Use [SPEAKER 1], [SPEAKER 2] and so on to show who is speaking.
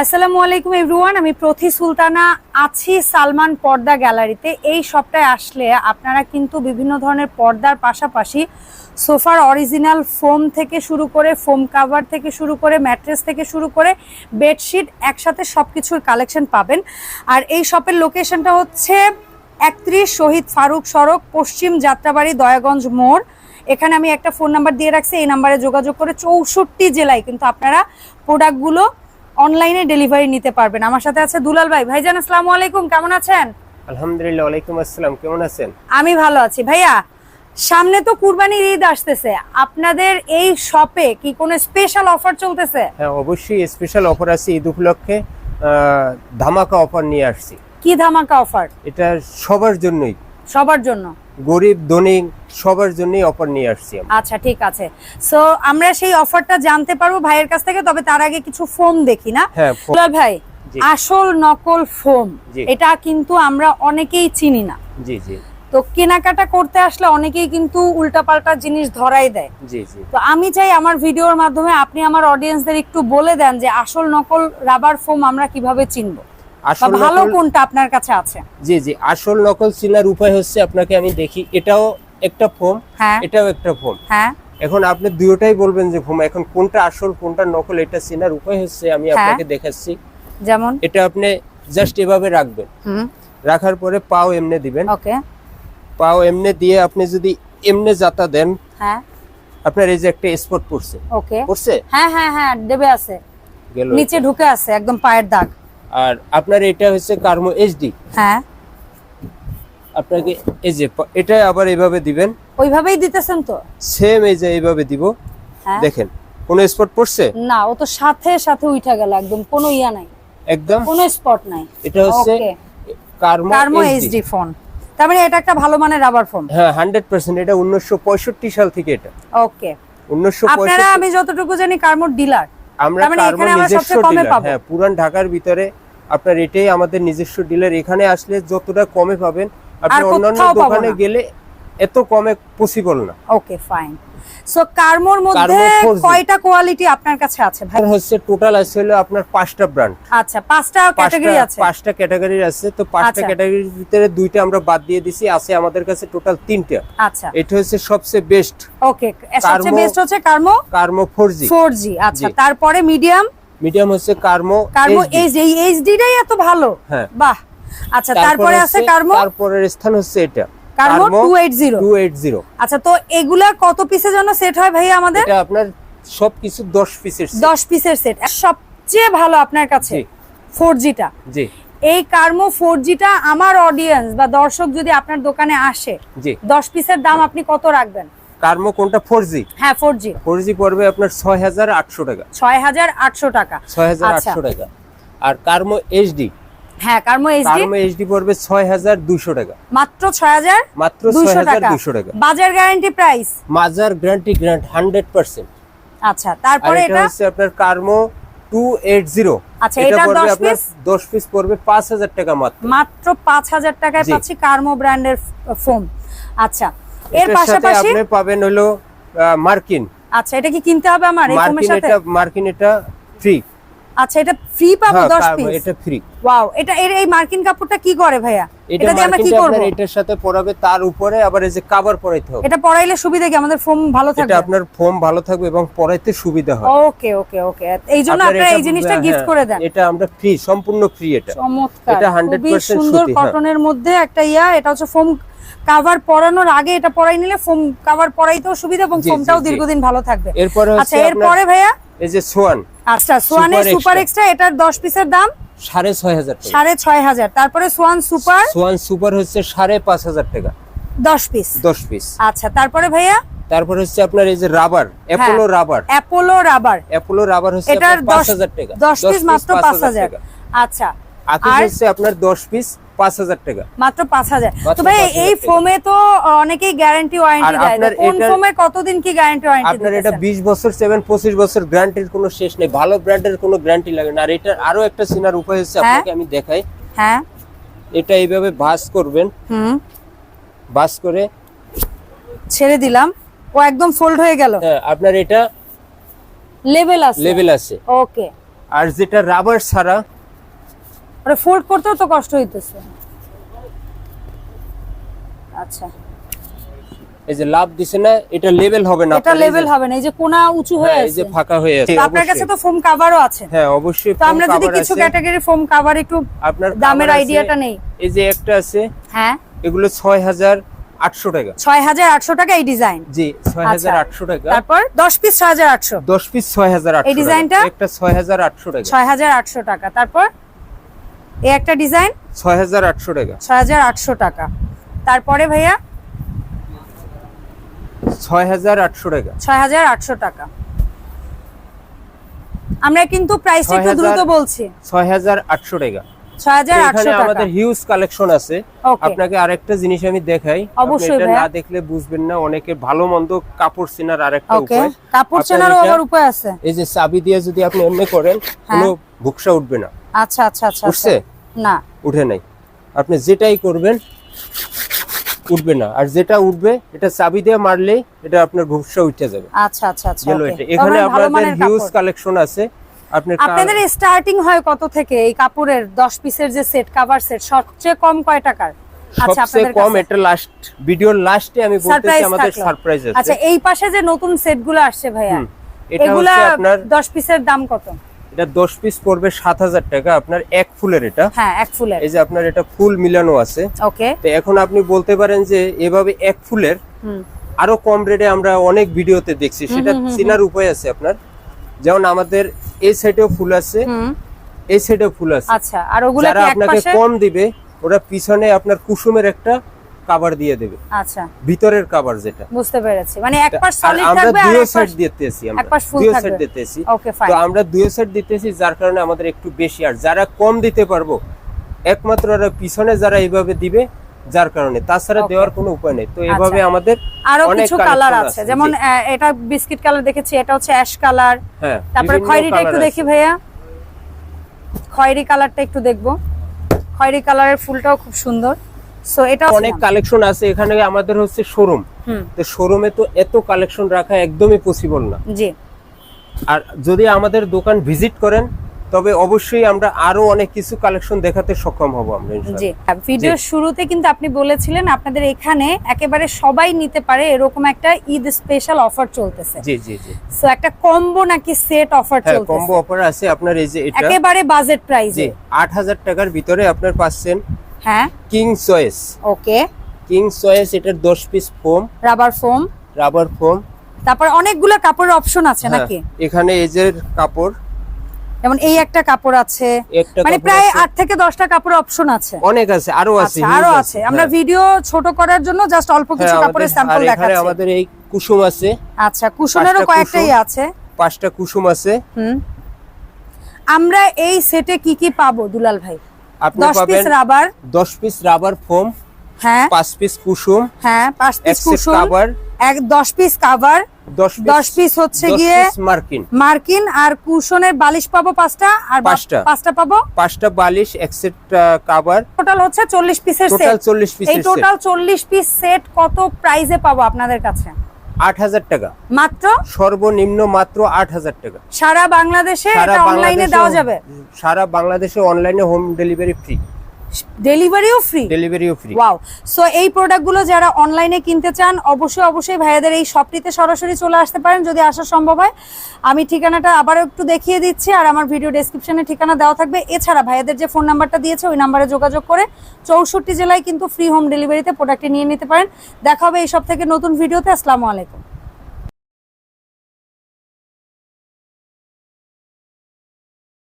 [SPEAKER 1] আসসালামু আলাইকুম এভরিওয়ান, আমি প্রথি সুলতানা আছি সালমান পর্দা গ্যালারিতে। এই শপটায় আসলে আপনারা কিন্তু বিভিন্ন ধরনের পর্দার পাশাপাশি সোফার অরিজিনাল ফোম থেকে শুরু করে, ফোম কাভার থেকে শুরু করে, ম্যাট্রেস থেকে শুরু করে, বেডশিট একসাথে সব কিছুর কালেকশন পাবেন। আর এই শপের লোকেশনটা হচ্ছে একত্রিশ শহীদ ফারুক সড়ক, পশ্চিম যাত্রাবাড়ি, দয়াগঞ্জ মোড়। এখানে আমি একটা ফোন নাম্বার দিয়ে রাখছি, এই নাম্বারে যোগাযোগ করে চৌষট্টি জেলায় কিন্তু আপনারা প্রোডাক্টগুলো অনলাইনে ডেলিভারি নিতে পারবেন। আমার সাথে আছে দুলাল ভাই। ভাইজান আসসালামু আলাইকুম। কেমন আছেন?
[SPEAKER 2] আলহামদুলিল্লাহ ওয়ালাইকুম আসসালাম। কেমন আছেন?
[SPEAKER 1] আমি ভালো আছি। ভাইয়া সামনে তো কুরবানির ঈদ আসতেছে। আপনাদের এই শপে কি কোনো স্পেশাল অফার চলতেছে?
[SPEAKER 2] হ্যাঁ অবশ্যই স্পেশাল অফার আছে ঈদ উপলক্ষে। ধামাকা অফার নিয়ে আসছি।
[SPEAKER 1] কি ধামাকা অফার
[SPEAKER 2] এটা সবার জন্যই।
[SPEAKER 1] সবার জন্য?
[SPEAKER 2] গরিব ধনিক সবার জন্যই অফার নিয়ে আসছি
[SPEAKER 1] আচ্ছা ঠিক আছে। সো আমরা সেই অফারটা জানতে পারব ভাইয়ের কাছ থেকে তবে তার আগে কিছু ফোম দেখি না?
[SPEAKER 2] হ্যাঁ
[SPEAKER 1] ভাই আসল নকল ফোম এটা কিন্তু আমরা অনেকেই চিনি না।
[SPEAKER 2] জি জি।
[SPEAKER 1] তো কেনাকাটা করতে আসলে অনেকেই কিন্তু উল্টাপাল্টা জিনিস ধরাই দেয়।
[SPEAKER 2] জি জি।
[SPEAKER 1] তো আমি চাই আমার ভিডিওর মাধ্যমে আপনি আমার অডিয়েন্সদের একটু বলে দেন যে আসল নকল রাবার ফোম আমরা কীভাবে চিনবো? ভালো কোনটা আপনার কাছে আছে?
[SPEAKER 2] জি জি। আসল নকল চিনার উপায় হচ্ছে আপনাকে আমি দেখি এটাও একটা ফোম
[SPEAKER 1] হ্যাঁ।
[SPEAKER 2] এটাও একটা ফোম।
[SPEAKER 1] হ্যাঁ।
[SPEAKER 2] এখন আপনি দুটোটাই বলবেন যে ফোম এখন কোনটা আসল কোনটা নকল এটা চিনার উপায় হচ্ছে আমি
[SPEAKER 1] হ্যাঁ।
[SPEAKER 2] আপনাকে দেখাচ্ছি।
[SPEAKER 1] যেমন?
[SPEAKER 2] এটা আপনি জাস্ট এভাবে রাখবেন। রাখার পরে পাও এমনি দিবেন।
[SPEAKER 1] ওকে।
[SPEAKER 2] পাও এমনি দিয়ে আপনি যদি এমনি যাতা দেন
[SPEAKER 1] হ্যাঁ।
[SPEAKER 2] আপনার এই যে একটা স্পট পড়ছে।
[SPEAKER 1] ওকে।
[SPEAKER 2] পড়ছে?
[SPEAKER 1] হ্যাঁ হ্যাঁ হ্যাঁ দেবে আছে। নিচে ঢুকে আছে একদম পায়ের দাগ।
[SPEAKER 2] আর আপনার এটা হচ্ছে কার্মো এইচডি
[SPEAKER 1] হ্যাঁ।
[SPEAKER 2] আপনাকে এই যে এটা আবার এইভাবে দিবেন।
[SPEAKER 1] ওইভাবেই দিতেছেন তো?
[SPEAKER 2] সেম এই যে এইভাবে দিব।
[SPEAKER 1] হ্যাঁ।
[SPEAKER 2] দেখেন কোন স্পট পড়ছে?
[SPEAKER 1] না ও তো সাথে সাথে উঠা গেল একদম কোনো ইয়া নাই।
[SPEAKER 2] একদম?
[SPEAKER 1] কোনো স্পট নাই।
[SPEAKER 2] এটা হচ্ছে কার্মো
[SPEAKER 1] কার্মো
[SPEAKER 2] এইচডি
[SPEAKER 1] ফোন তার মানে এটা একটা ভালো মানের রাবার ফোন
[SPEAKER 2] হ্যাঁ হান্ড্রেড পার্সেন্ট এটা উনিশশো পঁয়ষট্টি সাল থেকে এটা।
[SPEAKER 1] ওকে
[SPEAKER 2] উনিশশো
[SPEAKER 1] আপনারা আমি যতটুকু জানি কার্মোর ডিলার
[SPEAKER 2] আমরা
[SPEAKER 1] মানে
[SPEAKER 2] কার্মো
[SPEAKER 1] এখানে আমরা
[SPEAKER 2] নিজস্ব
[SPEAKER 1] সবচেয়ে কমে
[SPEAKER 2] ডিলার
[SPEAKER 1] পাবো।
[SPEAKER 2] হ্যাঁ পুরান ঢাকার ভিতরে আপনার এটাই আমাদের নিজস্ব ডিলার এখানে আসলে যতটা কমে পাবেন আপনি অন্যান্য দোকানে গেলে এত কমে পসিবল না।
[SPEAKER 1] ওকে ফাইন সো কার্মোর মধ্যে কয়টা কোয়ালিটি আপনার কাছে আছে ভাই?
[SPEAKER 2] হচ্ছে টোটাল আছে হলো আপনার পাঁচটা ব্র্যান্ড
[SPEAKER 1] আচ্ছা পাঁচটা ক্যাটাগরি আছে।
[SPEAKER 2] পাঁচটা ক্যাটাগরি আছে। তো পাঁচটা
[SPEAKER 1] আচ্ছা।
[SPEAKER 2] ক্যাটাগরির ভিতরে দুইটা আমরা বাদ দিয়ে দিছি। আছে আমাদের কাছে টোটাল তিনটা।
[SPEAKER 1] আচ্ছা।
[SPEAKER 2] এটা হচ্ছে সবচেয়ে বেস্ট
[SPEAKER 1] ওকে সবচেয়ে বেস্ট হচ্ছে কার্মো
[SPEAKER 2] কার্মো ফোর জি।
[SPEAKER 1] 4G আচ্ছা। তারপরে মিডিয়াম
[SPEAKER 2] মিডিয়াম হচ্ছে কার্মো
[SPEAKER 1] কার্মো
[SPEAKER 2] HD
[SPEAKER 1] এইচ এই এইচডিটাই এত ভালো।
[SPEAKER 2] হ্যাঁ।
[SPEAKER 1] বাহ। আচ্ছা
[SPEAKER 2] তারপরে
[SPEAKER 1] আছে কার্মো?
[SPEAKER 2] তারপরের স্থান হচ্ছে এটা।
[SPEAKER 1] কার্মো 280
[SPEAKER 2] টু এইট জিরো।
[SPEAKER 1] আচ্ছা তো এগুলা কত পিসে যেন সেট হয় ভাই আমাদের?
[SPEAKER 2] এটা আপনার সবকিছু দশ পিসের
[SPEAKER 1] 10 পিসের সেট সবচেয়ে ভালো আপনার কাছে
[SPEAKER 2] জি।
[SPEAKER 1] 4Gটা
[SPEAKER 2] জি।
[SPEAKER 1] এই কার্মো 4Gটা আমার অডিয়েন্স বা দর্শক যদি আপনার দোকানে আসে
[SPEAKER 2] জি।
[SPEAKER 1] 10 পিসের দাম আপনি কত রাখবেন?
[SPEAKER 2] কার্মো কোনটা? ফোর জি
[SPEAKER 1] হ্যাঁ 4G
[SPEAKER 2] ফোর জি পড়বে আপনার ছয় হাজার আটশো টাকা।
[SPEAKER 1] ছয় হাজার আটশো টাকা।
[SPEAKER 2] ছয় হাজার
[SPEAKER 1] আচ্ছা।
[SPEAKER 2] আটশো টাকা। আর কার্মো এইচডি
[SPEAKER 1] হ্যাঁ কার্মো এইচডি
[SPEAKER 2] কার্মো পড়বে টাকা।
[SPEAKER 1] মাত্র ছয় হাজার
[SPEAKER 2] মাত্র
[SPEAKER 1] টাকা। বাজার গ্যারান্টি প্রাইস আচ্ছা তারপরে
[SPEAKER 2] এটা
[SPEAKER 1] এটা?
[SPEAKER 2] হচ্ছে আপনার কার্মো টু এইট জিরো
[SPEAKER 1] আচ্ছা, এটা 10
[SPEAKER 2] আপনার
[SPEAKER 1] piece?
[SPEAKER 2] দশ পিস পড়বে টাকা মাত্র।
[SPEAKER 1] টাকায় পাচ্ছি কার্মো ব্র্যান্ডের ফোম আচ্ছা এর পাশাপাশি?
[SPEAKER 2] আপনি পাবেন হলো মার্কিন
[SPEAKER 1] আচ্ছা এটা কি কিনতে হবে আমার এই ফোমের সাথে
[SPEAKER 2] মার্কিন এটা ফ্রি
[SPEAKER 1] আচ্ছা এটা ফ্রি পাবো
[SPEAKER 2] হ্যাঁ
[SPEAKER 1] 10 পিস
[SPEAKER 2] এটা ফ্রি
[SPEAKER 1] ওয়াও এটা এর এই মার্কিন কাপড়টা কি করে ভাইয়া?
[SPEAKER 2] এটা
[SPEAKER 1] দিয়ে আমরা কি করব?
[SPEAKER 2] এটার সাথে পরাবে তার উপরে আবার এই যে কভার পরাইতে হবে।
[SPEAKER 1] এটা পরাইলে সুবিধা কি? আমাদের ফোম ভালো
[SPEAKER 2] এটা আপনার ফোম ভালো থাকবে এবং পরাইতে সুবিধা হয়।
[SPEAKER 1] ওকে ওকে ওকে এই জন্য
[SPEAKER 2] আপনারা
[SPEAKER 1] এই জিনিসটা
[SPEAKER 2] হ্যাঁ,
[SPEAKER 1] গিফট করে দেন।
[SPEAKER 2] এটা আমরা ফ্রি সম্পূর্ণ ফ্রি এটা।
[SPEAKER 1] চমৎকার।
[SPEAKER 2] এটা 100%
[SPEAKER 1] সুন্দর
[SPEAKER 2] সুতি, হ্যাঁ।
[SPEAKER 1] কটনের মধ্যে একটা ইয়া এটা হচ্ছে ফোম কাভার পরানোর আগে এটা পরাই নিলে ফোম কাভার পরাইতেও সুবিধা এবং ফোমটাও। দীর্ঘদিন ভালো থাকবে। আচ্ছা এরপরে ভাইয়া?
[SPEAKER 2] এই যে সোয়ান।
[SPEAKER 1] আচ্ছা সোয়ানের সুপার এক্সট্রা। এটার দশ পিসের দাম?
[SPEAKER 2] সাড়ে ছয় হাজার টাকা।
[SPEAKER 1] সাড়ে ছয় হাজার। তারপরে সোয়ান সুপার?
[SPEAKER 2] সোয়ান সুপার হচ্ছে সাড়ে পাঁচ হাজার টাকা।
[SPEAKER 1] দশ পিস?
[SPEAKER 2] দশ পিস।
[SPEAKER 1] আচ্ছা তারপরে ভাইয়া?
[SPEAKER 2] তারপর হচ্ছে আপনার এই যে rubber Apollo rubber.
[SPEAKER 1] Apollo rubber.
[SPEAKER 2] Apollo rubber হচ্ছে
[SPEAKER 1] এটার
[SPEAKER 2] আপনার পাঁচ
[SPEAKER 1] দশ
[SPEAKER 2] হাজার টাকা।
[SPEAKER 1] দশ পিস মাত্র পাঁচ হাজার
[SPEAKER 2] টাকা।
[SPEAKER 1] আচ্ছা
[SPEAKER 2] আকিস
[SPEAKER 1] আর
[SPEAKER 2] হচ্ছে আপনার দশ পিস পাঁচ হাজার টাকা।
[SPEAKER 1] মাত্র পাঁচ হাজার। তো ভাই এই। ফোমে তো অনেকেই গ্যারান্টি ওয়ারেন্টি
[SPEAKER 2] আর
[SPEAKER 1] দেয়। কোন ফোমে কতদিন কি গ্যারান্টি ওয়ারেন্টি
[SPEAKER 2] আপনার এটা বিশ বছর সেভেন পঁচিশ বছর গ্যারান্টির কোনো শেষ নেই। ভালো ব্র্যান্ডের কোনো গ্যারান্টি লাগে না। আর এটার আরও একটা সিনার উপায় হচ্ছে
[SPEAKER 1] হ্যাঁ।
[SPEAKER 2] আপনাকে আমি দেখাই।
[SPEAKER 1] হ্যাঁ?
[SPEAKER 2] এটা এইভাবে ভাঁজ করবেন।
[SPEAKER 1] হুম।
[SPEAKER 2] ভাঁজ করে
[SPEAKER 1] ছেড়ে দিলাম। ও একদম ফোল্ড হয়ে গেল।
[SPEAKER 2] হ্যাঁ আপনার এটা
[SPEAKER 1] লেভেল আছে?
[SPEAKER 2] লেভেল আছে।
[SPEAKER 1] ওকে
[SPEAKER 2] আর যেটা রাবার ছাড়া
[SPEAKER 1] ওটা ফোল্ড করতেও তো কষ্ট হইতেছে। আচ্ছা।
[SPEAKER 2] এই যে লাভ দিছে না এটা লেভেল হবে না
[SPEAKER 1] এটা লেভেল হবে না এই যে কোনা উঁচু হয়ে
[SPEAKER 2] হ্যাঁ, এই যে ফাঁকা হয়ে আছে।
[SPEAKER 1] আপনার কাছে তো ফোম কাভারও আছে।
[SPEAKER 2] হ্যাঁ অবশ্যই
[SPEAKER 1] তো আমরা যদি কিছু ক্যাটাগরি ফোম কাভার একটু
[SPEAKER 2] আপনার
[SPEAKER 1] দামের আইডিয়াটা নেই।
[SPEAKER 2] এই যে একটা আছে
[SPEAKER 1] হ্যাঁ।
[SPEAKER 2] এগুলো ছয় হাজার আটশো টাকা।
[SPEAKER 1] ছয় হাজার আটশো টাকা এই ডিজাইন
[SPEAKER 2] জি ছয়
[SPEAKER 1] আচ্ছা।
[SPEAKER 2] হাজার আটশো টাকা।
[SPEAKER 1] তারপর দশ পিস ছয় হাজার আটশো।
[SPEAKER 2] দশ পিস ছয় হাজার আটশো
[SPEAKER 1] এই ডিজাইনটা?
[SPEAKER 2] একটা ছয় হাজার আটশো টাকা।
[SPEAKER 1] ছয় হাজার আটশো টাকা। তারপর এই একটা ডিজাইন?
[SPEAKER 2] ছয় হাজার আটশো টাকা।
[SPEAKER 1] ছয় হাজার আটশো টাকা। তারপরে ভাইয়া?
[SPEAKER 2] ছয় হাজার আটশো টাকা।
[SPEAKER 1] ছয় হাজার আটশো টাকা। আমরা কিন্তু প্রাইসটা একটু দ্রুত বলছি।
[SPEAKER 2] ছয় হাজার আটশো টাকা।
[SPEAKER 1] ছয় হাজার
[SPEAKER 2] এখানে
[SPEAKER 1] আটশো টাকা।
[SPEAKER 2] আমাদের হিউজ কালেকশন আছে। আপনাকে আরেকটা জিনিস আমি দেখাই।
[SPEAKER 1] অবশ্যই
[SPEAKER 2] এটা না দেখলে বুঝবেন না অনেকে ভালো মন্দ কাপড় চেনার আরেকটা উপায়।
[SPEAKER 1] কাপড় চেনারও আবার উপায় আছে।
[SPEAKER 2] এই যে চাবি দিয়ে যদি আপনি এমনি করেন কোনো ভুকসা উঠবে না।
[SPEAKER 1] আচ্ছা আচ্ছা আচ্ছা।
[SPEAKER 2] উঠছে?
[SPEAKER 1] না।
[SPEAKER 2] উঠে নাই। আপনি যেটাই করবেন উঠবে না। আর যেটা উঠবে এটা চাবি দিয়ে মারলেই এটা আপনার ভুকসা উঠে যাবে।
[SPEAKER 1] আচ্ছা আচ্ছা আচ্ছা
[SPEAKER 2] এটা। এখানে আপনাদের হিউজ কালেকশন আছে
[SPEAKER 1] আপনাদের স্টার্টিং হয় কত থেকে? এই কাপড়ের দশ পিসের যে সেট কাভার সেট সবচেয়ে কম কয় টাকার? আচ্ছা
[SPEAKER 2] সবচেয়ে কম এটা লাস্ট ভিডিওর লাস্টে আমি বলতেছি আমাদের
[SPEAKER 1] আচ্ছা এই পাশে যে নতুন সেটগুলো আসছে ভাইয়া এগুলা
[SPEAKER 2] আপনার
[SPEAKER 1] দশ পিসের দাম কত?
[SPEAKER 2] এটা 10 পিস পড়বে 7000 টাকা। আপনার এক ফুলের এটা।
[SPEAKER 1] হ্যাঁ এক ফুলের।
[SPEAKER 2] এই যে আপনার এটা ফুল মিলানো আছে।
[SPEAKER 1] ওকে।
[SPEAKER 2] তো এখন আপনি বলতে পারেন যে এভাবে এক ফুলের
[SPEAKER 1] হুম।
[SPEAKER 2] আরও কম রেটে আমরা অনেক ভিডিওতে দেখছি। সেটা চেনার উপায় আছে আপনার। যেমন আমাদের এই সাইডেও ফুল আছে।
[SPEAKER 1] হুম।
[SPEAKER 2] এই সাইডেও ফুল আছে।
[SPEAKER 1] আচ্ছা আর ওগুলা
[SPEAKER 2] যারা আপনাকে কম দিবে ওরা পিছনে আপনার কুসুমের একটা কাভার দিয়ে দেবে।
[SPEAKER 1] আচ্ছা।
[SPEAKER 2] ভিতরের কাভার যেটা।
[SPEAKER 1] বুঝতে পেরেছি। মানে এক পাশ সলিড থাকবে আর
[SPEAKER 2] দুই সাইড দিতেছি আমরা।
[SPEAKER 1] এক পাশ
[SPEAKER 2] দুই
[SPEAKER 1] থাকবে।
[SPEAKER 2] সাইড দিতেছি।
[SPEAKER 1] Okay,
[SPEAKER 2] তো আমরা দুই সাইড দিতেছি যার কারণে আমাদের একটু বেশি আর। যারা কম দিতে পারব একমাত্র ওরা পিছনে যারা এইভাবে দিবে যার কারণে। তাছাড়া দেওয়ার কোনো উপায় নেই। তো এভাবে
[SPEAKER 1] আচ্ছা।
[SPEAKER 2] আমাদের আরও
[SPEAKER 1] কিছু কালার আছে। যেমন এটা বিস্কিট কালার দেখেছি এটা হচ্ছে অ্যাশ কালার
[SPEAKER 2] হ্যাঁ
[SPEAKER 1] তারপরে খয়েরিটা একটু দেখি ভাইয়া। খয়েরি কালারটা একটু দেখব। খয়েরি কালারের ফুলটাও খুব সুন্দর। সো এটা
[SPEAKER 2] অনেক কালেকশন আছে। এখানে আমাদের হচ্ছে শোরুম
[SPEAKER 1] হুম।
[SPEAKER 2] তো শোরুমে তো এত কালেকশন রাখা একদমই পসিবল না।
[SPEAKER 1] জি।
[SPEAKER 2] আর যদি আমাদের দোকান ভিজিট করেন তবে অবশ্যই আমরা আরও অনেক কিছু কালেকশন দেখাতে সক্ষম হব আমরা।
[SPEAKER 1] জি। ভিডিওর শুরুতে কিন্তু আপনি বলেছিলেন আপনাদের এখানে একেবারে সবাই নিতে পারে এরকম একটা ঈদ স্পেশাল অফার চলতেছে।
[SPEAKER 2] জি জি জি।
[SPEAKER 1] সো একটা কম্বো নাকি সেট অফার
[SPEAKER 2] হ্যাঁ
[SPEAKER 1] চলতেছে।
[SPEAKER 2] কম্বো অফার আছে। আপনার এই যে এটা
[SPEAKER 1] একেবারে বাজেট প্রাইসে
[SPEAKER 2] আট হাজার টাকার ভিতরে আপনার পাচ্ছেন
[SPEAKER 1] হ্যাঁ।
[SPEAKER 2] King Choice
[SPEAKER 1] okay
[SPEAKER 2] King Choice এটার দশ piece foam
[SPEAKER 1] rubber foam
[SPEAKER 2] rubber foam
[SPEAKER 1] তারপর অনেকগুলো কাপড়ের অপশন আছে
[SPEAKER 2] হ্যাঁ,
[SPEAKER 1] নাকি?
[SPEAKER 2] এখানে এই কাপড়।
[SPEAKER 1] যেমন এই একটা কাপড় আছে। মানে প্রায়। আট থেকে দশটা কাপড় অপশন আছে।
[SPEAKER 2] অনেক আছে আরও আছে
[SPEAKER 1] আচ্ছা আরও আছে। আমরা
[SPEAKER 2] হ্যাঁ।
[SPEAKER 1] ভিডিও ছোট করার জন্য জাস্ট অল্প কিছু
[SPEAKER 2] হ্যাঁ,
[SPEAKER 1] কাপড়ের
[SPEAKER 2] আমাদের-
[SPEAKER 1] স্যাম্পল দেখাচ্ছি।
[SPEAKER 2] আমাদের এই কুসুম আছে।
[SPEAKER 1] আচ্ছা
[SPEAKER 2] পাঁচটা
[SPEAKER 1] কয়েকটাই আছে।
[SPEAKER 2] পাঁচটা কুসুম আছে।
[SPEAKER 1] হুম। আমরা এই সেটে কি কি পাবো দুলাল ভাই?
[SPEAKER 2] আপনি পাবেন
[SPEAKER 1] রাবার
[SPEAKER 2] দশ পিস রাবার ফোম
[SPEAKER 1] হ্যাঁ।
[SPEAKER 2] পাঁচ পিস কুসুম
[SPEAKER 1] হ্যাঁ পাঁচ
[SPEAKER 2] এক
[SPEAKER 1] পিস
[SPEAKER 2] সেট
[SPEAKER 1] কুশন
[SPEAKER 2] কাভার
[SPEAKER 1] এক দশ পিস কাভার
[SPEAKER 2] দশ
[SPEAKER 1] দশ পিস হচ্ছে গিয়ে
[SPEAKER 2] মার্কিন।
[SPEAKER 1] মার্কিন আর কুশনের বালিশ পাবো পাঁচটা আর
[SPEAKER 2] পাঁচটা।
[SPEAKER 1] পাঁচটা পাবো?
[SPEAKER 2] পাঁচটা বালিশ এক সেট কাভার
[SPEAKER 1] টোটাল হচ্ছে চল্লিশ পিসের
[SPEAKER 2] টোটাল
[SPEAKER 1] সেট
[SPEAKER 2] চল্লিশ পিস
[SPEAKER 1] এই টোটাল চল্লিশ পিস সেট কত প্রাইজে পাবো আপনাদের কাছে?
[SPEAKER 2] আট হাজার টাকা।
[SPEAKER 1] মাত্র?
[SPEAKER 2] সর্বনিম্ন মাত্র আট হাজার টাকা।
[SPEAKER 1] সারা বাংলাদেশে
[SPEAKER 2] সারা
[SPEAKER 1] অনলাইনে দেওয়া যাবে?
[SPEAKER 2] সারা বাংলাদেশে অনলাইনে হোম ডেলিভারি ফ্রি
[SPEAKER 1] ডেলিভারিও ফ্রি
[SPEAKER 2] ডেলিভারিও ফ্রি
[SPEAKER 1] ওয়াও সো এই প্রোডাক্টগুলো যারা অনলাইনে কিনতে চান অবশ্যই অবশ্যই ভাইয়াদের এই শপটিতে সরাসরি চলে আসতে পারেন যদি আসা সম্ভব হয়। আমি ঠিকানাটা আবারও একটু দেখিয়ে দিচ্ছি আর আমার ভিডিও ডেসক্রিপশনে ঠিকানা দেওয়া থাকবে। এছাড়া ভাইয়াদের যে ফোন নাম্বারটা দিয়েছে ওই নাম্বারে যোগাযোগ করে চৌষট্টি জেলায় কিন্তু ফ্রি হোম ডেলিভারিতে প্রোডাক্টটি নিয়ে নিতে পারেন। দেখা হবে এই সব থেকে নতুন ভিডিওতে আসসালামু আলাইকুম।